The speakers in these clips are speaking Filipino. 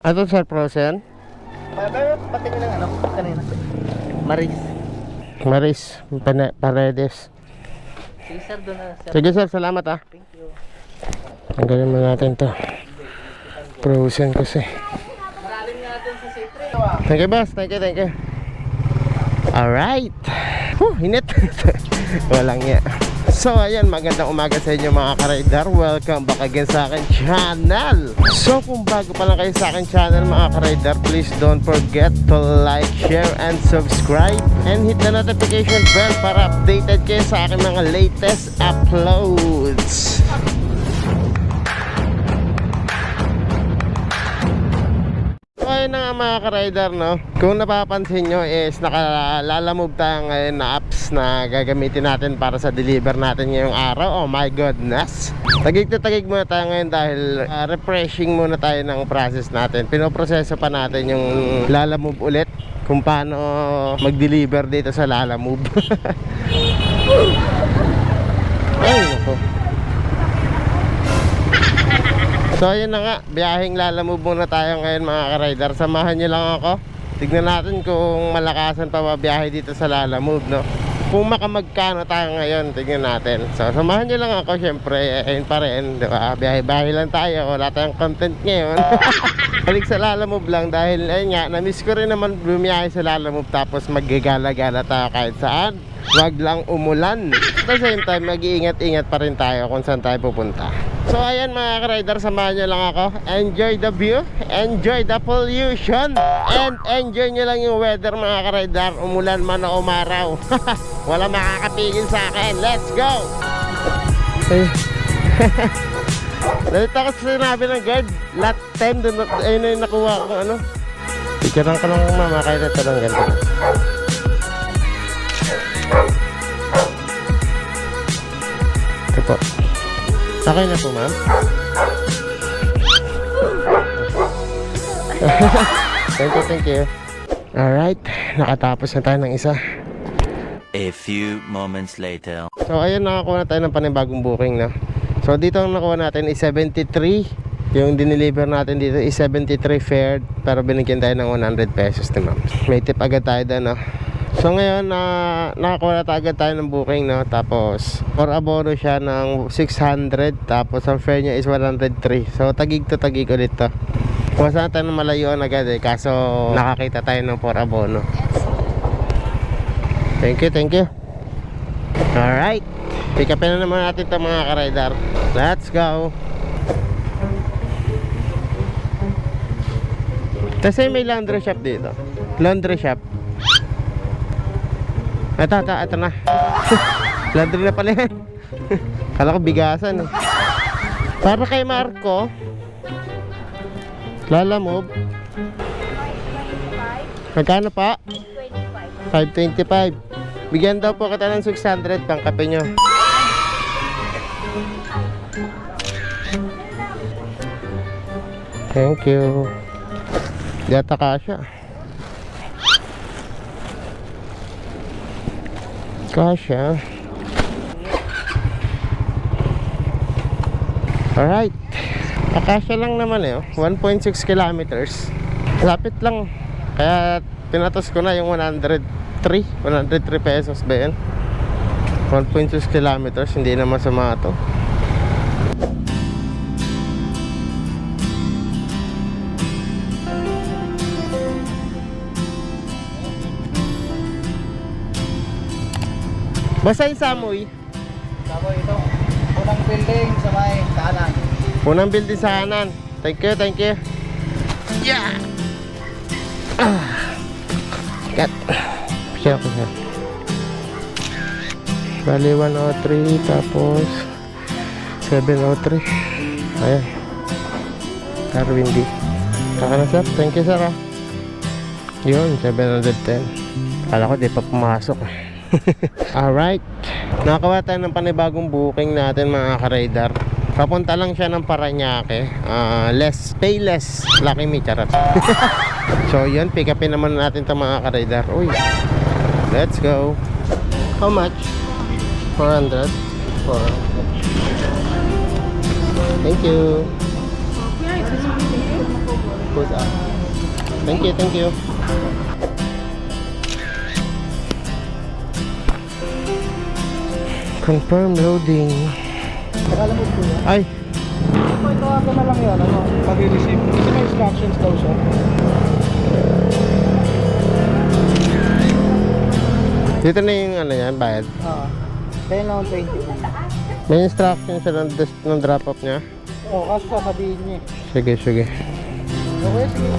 Ano sir, frozen? Pero pati nyo ng ano, kanina. Maris. Maris, pane, paredes. Sige sir, doon na sir. Sige sir, salamat ah. Thank you. Tanggalin mo natin to. Frozen kasi. Malalim nga doon sa safety. Thank you boss, thank you, thank you. Alright. Huh, init. Walang ya. So ayan, magandang umaga sa inyo mga ka-rider. Welcome back again sa akin channel. So kung bago pa lang kayo sa akin channel mga ka-rider, please don't forget to like, share, and subscribe. And hit the notification bell para updated kayo sa akin mga latest uploads. So ayun na mga ka-rider no? Kung napapansin nyo is nakalalamove tayo ngayon na apps na gagamitin natin para sa deliver natin ngayong araw. Oh my goodness! Tagig na tagig muna tayo ngayon dahil ah, refreshing muna tayo ng process natin. Pinoproseso pa natin yung lalamove ulit Kung paano mag-deliver dito sa lalamove. Ay nako So ayun na nga, biyaheng lalamove muna tayo ngayon mga ka-rider. Samahan nyo lang ako. Tignan natin kung malakasan pa ba biyahe dito sa lalamove no? Kung makamagkano tayo ngayon, tignan natin. So samahan nyo lang ako, syempre, ayun pa rin diba? Biyahe-biyahe lang tayo, wala tayong content ngayon. Balik sa lalamove lang dahil ayun nga, na-miss ko rin naman bumiyahe sa lalamove Tapos maggagala-gala tayo kahit saan Wag lang umulan. At the same time, mag-iingat-ingat pa rin tayo kung saan tayo pupunta. So ayan mga ka-rider, samahan nyo lang ako. Enjoy the view, enjoy the pollution, and enjoy nyo lang yung weather mga ka-rider. Umulan man o umaraw. Wala makakapigil sa akin. Let's go! Ay. Dahil ako sa sinabi ng guard, lot 10, dun, ayun na yung nakuha ko ano. Picturean ko lang mama, kaya ito lang ganito. Ito po. Okay na po, ma'am. thank you, thank you. Alright, nakatapos na tayo ng isa. A few moments later. So ayun, nakakuha na tayo ng panibagong booking na. So dito ang nakuha natin is 73. Yung dineliver natin dito is 73 fared pero binigyan tayo ng 100 pesos ni ma'am. May tip agad tayo doon, no? So ngayon, na nakakuha na agad tayo ng booking, no? Tapos, for abono siya ng 600 tapos ang fare niya is 103. So tagig to tagig ulit to. Kung saan tayo malayuan agad eh, kaso nakakita tayo ng for abono. Thank you, thank you. Alright. Pick up na naman natin ito mga ka-rider. Let's go. Kasi may laundry shop dito. Laundry shop. Ito, ito, ito na. laundry na pala yan. Kala ko bigasan eh. Para kay Marco. Lalamove. Magkano pa? 525. Bigyan daw po kita ng 600 pang kape nyo. Thank you. Yata kasha. Kasha. Alright. Akasya lang naman eh. oh. 1.6 kilometers. Lapit lang. Kaya pinatos ko na yung 103. 103 pesos ba yan? 1.6 kilometers. Hindi na masama to. Basta yung Samoy. Tapos ito, unang building sa may kanan. Unang building sa kanan. Thank you, thank you. Yeah! Ah. Cut. Siya ko siya. Bali 103 tapos 703. Ayan. Darwin D. Kaka na sir. Thank you sir ah. Yun, 710. Kala ko di pa pumasok eh. Alright. Nakakuha tayo ng panibagong booking natin mga ka-radar. Papunta lang siya ng Paranaque. Ah, less, pay less. Lucky me, charot. so yun, pick upin naman natin ito mga ka-radar. Uy. Let's go. How much? 400? 400. Thank you. food ah. Thank you, thank you. Confirm loading. Ay, Ito, ito ako na lang yan, ano, pag-receive. Kasi may instructions daw siya. dito na yung ano yan, bayad. Ah. Kaya lang 20 po. May instruction siya ng, ng drop off niya. Oo, kaso sasabihin niya eh. Sige, sige. Okay, sige.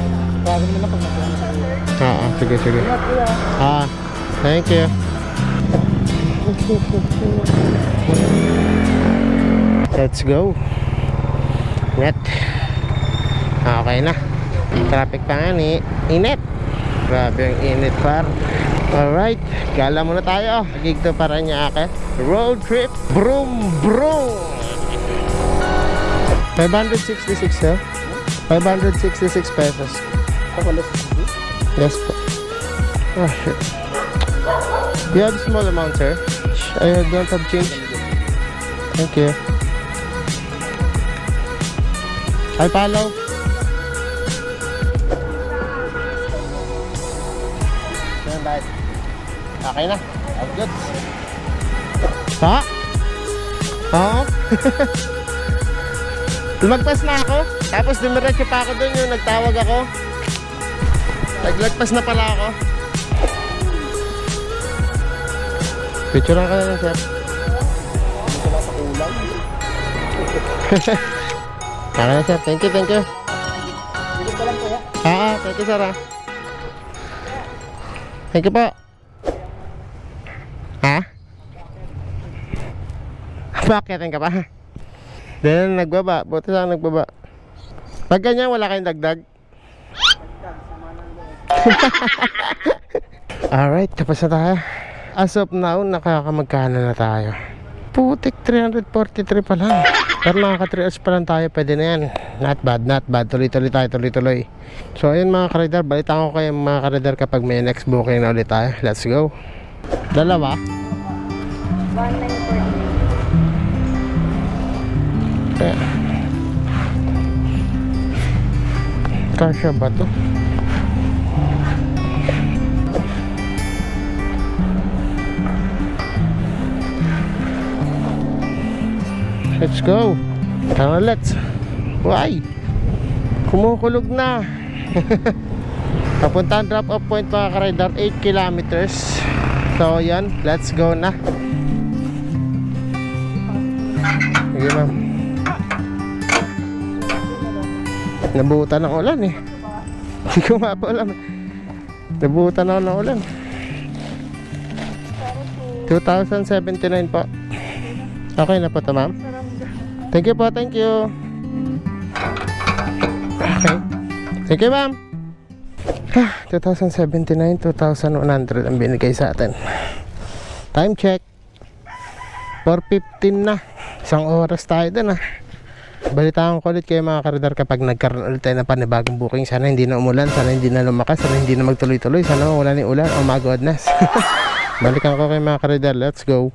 Tawagin mo na pag. Ah, ah, sige, sige. Ah, thank you. Let's go. Net. Okay na. Traffic pa nga ni init. Grabe ang init par. Alright, gala muna tayo. Gigto para niya ake. Road trip. Broom, broom. 566 sir. 566 pesos. Yes po. Oh shit. You have small amount, sir? I don't have change. Thank you. I follow. Okay na. I'm good. Ha? Oo. Lumagpas na ako. Tapos dumiretso pa ako doon yung nagtawag ako. Naglagpas na pala ako. Picturean ka na lang, sir. Wala sa kulang. Okay na, sir. Thank you, thank you. Bilis ka lang kuya. Ah, thank you, sir. ah. Thank you po. Ha? Bakit ka pa? Dahil nagbaba. Buti lang nagbaba. Pag ganyan, wala kayong dagdag. Alright, tapos na tayo. As of now, nakakamagkano na tayo. Putik, 343 pa lang. Pero nakaka 3 hours pa lang tayo, pwede na yan. Not bad, not bad. Tuloy-tuloy tayo, tuloy-tuloy. So ayun mga karidar, balitaan ko kayo mga karidar kapag may next booking na ulit tayo. Let's go. Dalawa. Kaya. Kasya ba to? Let's go. Tara, let's. Why? Kumukulog na. Papunta ang drop off point mga ka-rider 8 kilometers. So yan, let's go na. Sige ma'am. Nabutan ng ulan eh. Hindi ko mapaulam. Nabutan ako ng ulan. 2079 po. Okay na po to ma'am. Thank you po, thank you. Okay. Thank you ma'am. Ah, 2079, 2100 ang binigay sa atin. Time check. 4.15 na. Isang oras tayo dun ah. Balitaan ko ulit kayo mga karidar kapag nagkaroon ulit tayo ng panibagong booking. Sana hindi na umulan, sana hindi na lumakas, sana hindi na magtuloy-tuloy, sana wala ni ulan. Oh my goodness. Balikan ko kayo mga karidar. Let's go.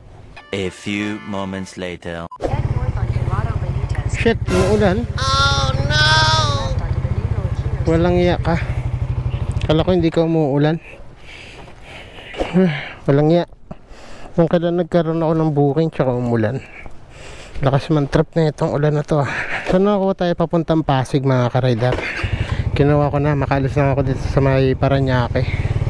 A few moments later. Shit, umuulan. Neighborhood here. Walang iya ka. Kala ko hindi ka umuulan. Walang iya. Kung kailan nagkaroon ako ng booking tsaka umulan. Lakas man trip na itong ulan na to. ah. Saan ako tayo papuntang Pasig mga karaydar? Kinuha ko na, makalis na ako dito sa may Paranaque.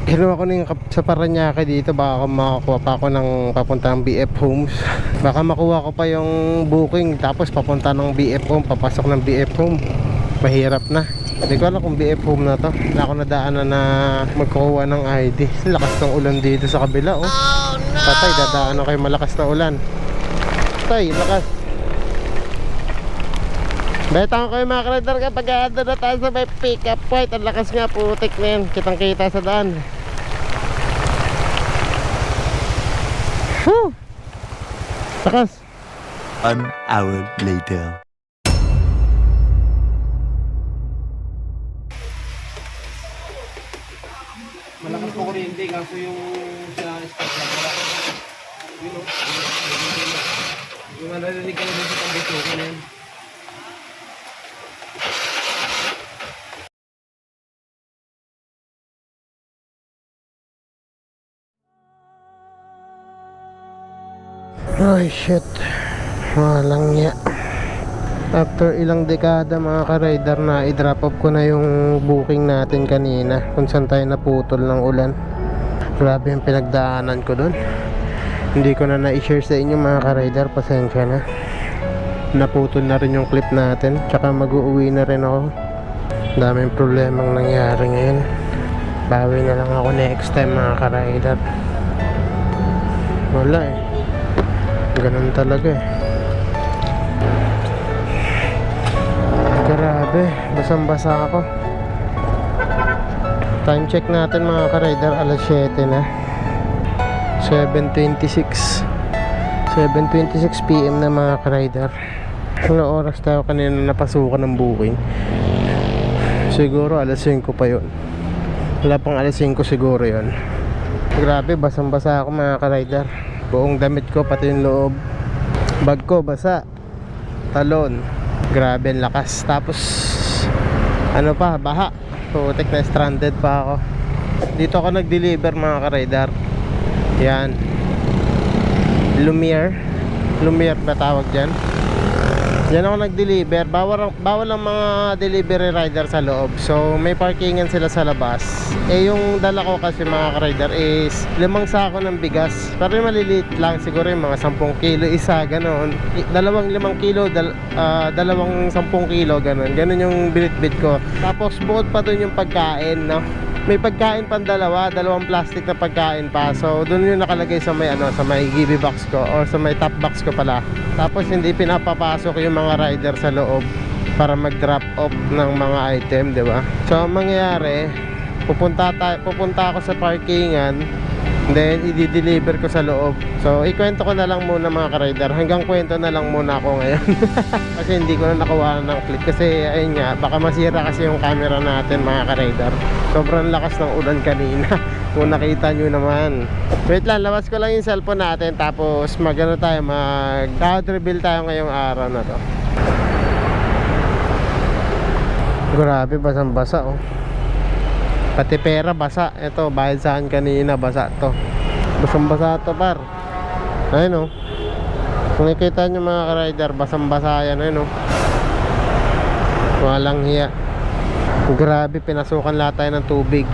Kinuha ko na yung sa Paranaque dito, baka ako makakuha pa ako ng papuntang BF Homes. Baka makuha ko pa yung booking, tapos papunta ng BF Home, papasok ng BF Home. Mahirap na. Hindi ko alam kung BF Home na to. Wala ako nadaanan na magkukuha ng ID. Lakas ng ulan dito sa kabila, oh. Patay, dadaan ako kayo malakas na ulan. Patay, lakas. Betang ko kayo mga karadar kapag ando na tayo sa may pick up point. Ang lakas nga putik na. Kitang kita sa daan. Whew! Lakas. An hour later. Malakas po kuryente, kaso yung sa stop lang wala. Yun o. Yung narinig ka na dito sa tabi ko, yan. Ay shit. Walang niya After ilang dekada mga ka-rider na i-drop off ko na yung booking natin kanina Kung saan tayo naputol ng ulan. Grabe yung pinagdaanan ko dun. Hindi ko na na-share sa inyo mga ka-rider Pasensya na. Naputol na rin yung clip natin Tsaka mag-uwi na rin ako. Daming problemang nangyari ngayon. Bawi na lang ako next time mga ka-rider. Wala eh Ganun talaga eh Grabe, basang-basa ako. Time check natin mga ka-rider, alas 7 na. 7.26 7.26 PM na mga ka-rider. Ano oras tayo kanina napasukan ng booking? Siguro alas 5 pa yon. Wala pang alas 5 siguro yon. Grabe, basang-basa ako mga ka-rider. Buong damit ko, pati yung loob. Bag ko, basa. Talon. Grabe ang lakas. Tapos, ano pa, baha. Putik na stranded pa ako. Dito ako nag-deliver mga ka-radar. Yan. Lumiere. Lumiere ba tawag dyan? Yan ako nag-deliver. Bawal, bawal ang mga delivery rider sa loob. So, may parkingan sila sa labas. Eh, yung dala ko kasi mga ka-rider is limang sako ng bigas. Pero yung maliliit lang. Siguro yung mga 10 kilo isa, ganon. I- Dalawang limang kilo, dal, ah, dalawang 10 kilo, ganon. Ganon yung binitbit ko. Tapos, bukod pa dun yung pagkain, no? May pagkain pang dalawa, dalawang plastic na pagkain pa. So, doon yung nakalagay sa may ano, sa may give box ko or sa may top box ko pala. Tapos hindi pinapapasok yung mga rider sa loob para mag-drop off ng mga item, 'di ba? So, ang mangyayari, pupunta tayo, pupunta ako sa parkingan Then, i-deliver ko sa loob. So, ikwento ko na lang muna mga ka-rider. Hanggang kwento na lang muna ako ngayon. kasi hindi ko na nakuha ng clip. Kasi, ayun nga, baka masira kasi yung camera natin mga ka-rider. Sobrang lakas ng ulan kanina. Kung nakita nyo naman. Wait lang, labas ko lang yung cellphone natin. Tapos, magano tayo, mag crowd reveal tayo ngayong araw na to. Grabe, basang-basa oh. Pati pera basa. Ito, bayad sa akin kanina, basa to. Basang-basa to, par. Ayun oh. Kung nakita nyo mga ka-rider, basang-basa yan, ayun oh. Walang hiya. Grabe, pinasukan lahat tayo ng tubig.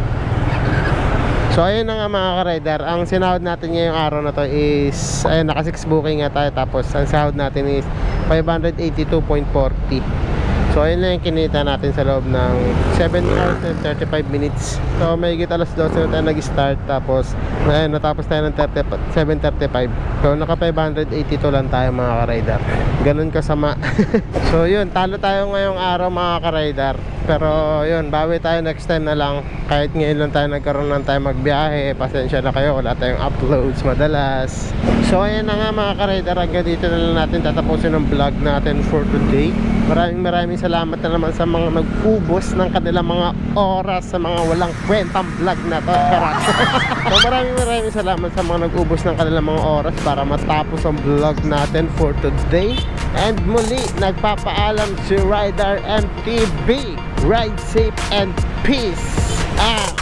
So ayun na nga mga ka-rider, ang sinahod natin ngayong araw na to is ayun naka 6 booking nga tayo tapos ang sahod natin is 582.40. So ayun lang yung kinita natin sa loob ng 7 hours and 35 minutes. So may higit alas 12 na tayo nag-start tapos ayun natapos tayo ng 30, 7.35. So naka 582 lang tayo mga ka-rider. Ganun kasama. so yun, talo tayo ngayong araw mga ka-rider. Pero yun, bawi tayo next time na lang. Kahit ngayon lang tayo nagkaroon ng time magbiyahe, pasensya na kayo, wala tayong uploads madalas. So ayan na nga mga ka-rider, hanggang dito na lang natin tatapusin ang vlog natin for today. Maraming maraming salamat na naman sa mga nag-ubos ng kanilang mga oras sa mga walang kwentang vlog na to. So maraming maraming salamat sa mga nag-ubos ng kanilang mga oras para matapos ang vlog natin for today. And muli, nagpapaalam si Rider MTV. Ride safe and peace out!